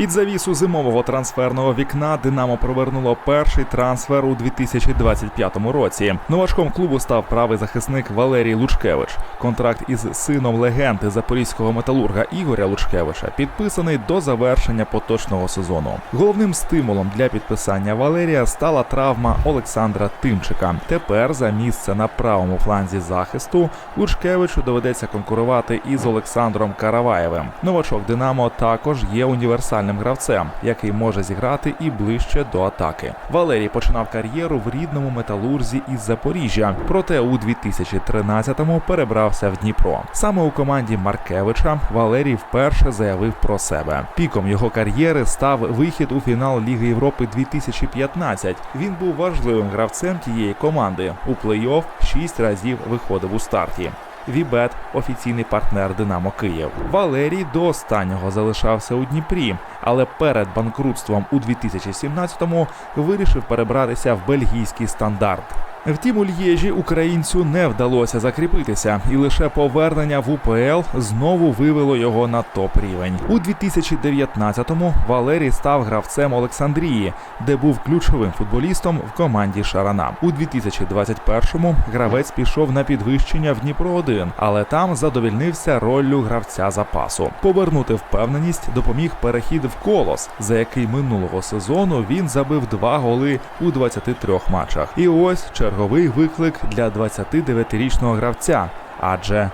Під завісу зимового трансферного вікна Динамо провернуло перший трансфер у 2025 році. Новачком клубу став правий захисник Валерій Лучкевич. Контракт із сином легенди запорізького металурга Ігоря Лучкевича підписаний до завершення поточного сезону. Головним стимулом для підписання Валерія стала травма Олександра Тимчика. Тепер за місце на правому фланзі захисту Лучкевичу доведеться конкурувати із Олександром Караваєвим. Новачок Динамо також є універсальним гравцем, який може зіграти і ближче до атаки. Валерій починав кар'єру в рідному металурзі із Запоріжжя, проте у 2013-му перебрався в Дніпро. Саме у команді Маркевича Валерій вперше заявив про себе. Піком його кар'єри став вихід у фінал Ліги Європи 2015. Він був важливим гравцем тієї команди. У плей-офф шість разів виходив у старті. Вібет офіційний партнер Динамо Київ. Валерій до останнього залишався у Дніпрі, але перед банкрутством у 2017-му вирішив перебратися в бельгійський стандарт. Втім, у Л'єжі українцю не вдалося закріпитися, і лише повернення в УПЛ знову вивело його на топ рівень. У 2019-му Валерій став гравцем Олександрії, де був ключовим футболістом в команді Шарана. У 2021-му гравець пішов на підвищення в Дніпро 1 але там задовільнився роллю гравця запасу. Повернути впевненість допоміг перехід в колос, за який минулого сезону він забив два голи у 23 матчах. І ось черговий виклик для 29-річного гравця. Адже